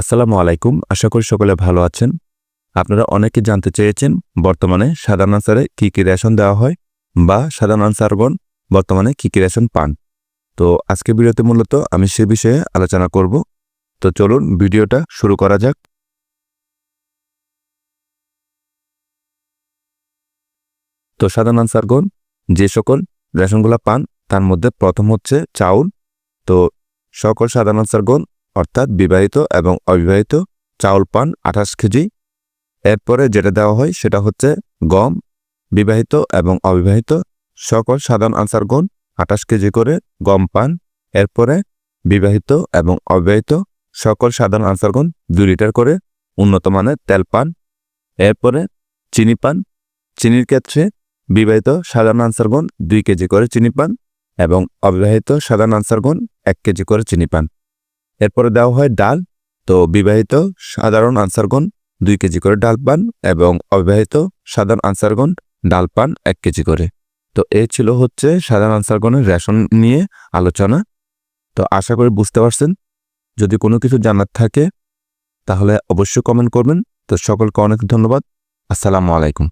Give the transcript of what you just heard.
আসসালামু আলাইকুম। আশা করি সকলে ভালো আছেন। আপনারা অনেকে জানতে চেয়েছেন বর্তমানে সাধারণ আনসারে কী কী রেশন দেওয়া হয় বা সাধারণ আনসারগণ বর্তমানে কী কী রেশন পান। তো আজকে ভিডিওতে মূলত আমি সে বিষয়ে আলোচনা করব। তো চলুন ভিডিওটা শুরু করা যাক। তো সাধারণ আনসারগণ যে সকল রেশনগুলো পান, তার মধ্যে প্রথম হচ্ছে চাউল। তো সকল সাধারণ আনসারগণ অর্থাৎ বিবাহিত এবং অবিবাহিত চাউল, পান, আঠাশ কেজি। এরপরে যেটা দেওয়া হয় সেটা হচ্ছে গম, বিবাহিত এবং অবিবাহিত, সকল সাধারণ আনসারগণ আঠাশ কেজি করে গম, পান। এরপরে বিবাহিত এবং অবিবাহিত সকল সাধারণ আনসারগণ দুই লিটার করে উন্নত মানের তেল, পান। এরপরে চিনি, পান। চিনির ক্ষেত্রে বিবাহিত সাধারণ আনসারগণ দুই কেজি করে চিনি, পান এবং অবিবাহিত সাধারণ আনসারগণ এক কেজি করে চিনি, পান। এরপরে দেওয়া হয় ডাল। তো বিবাহিত সাধারণ আনসারগণ দুই কেজি করে ডাল পান এবং অবিবাহিত সাধারণ আনসারগণ ডাল পান এক কেজি করে। তো এ ছিল হচ্ছে সাধারণ আনসারগণের রেশন নিয়ে আলোচনা। তো আশা করি বুঝতে পারছেন। যদি কোনো কিছু জানার থাকে, তাহলে অবশ্যই কমেন্ট করবেন। তো সকলকে অনেক ধন্যবাদ। আসসালামু আলাইকুম।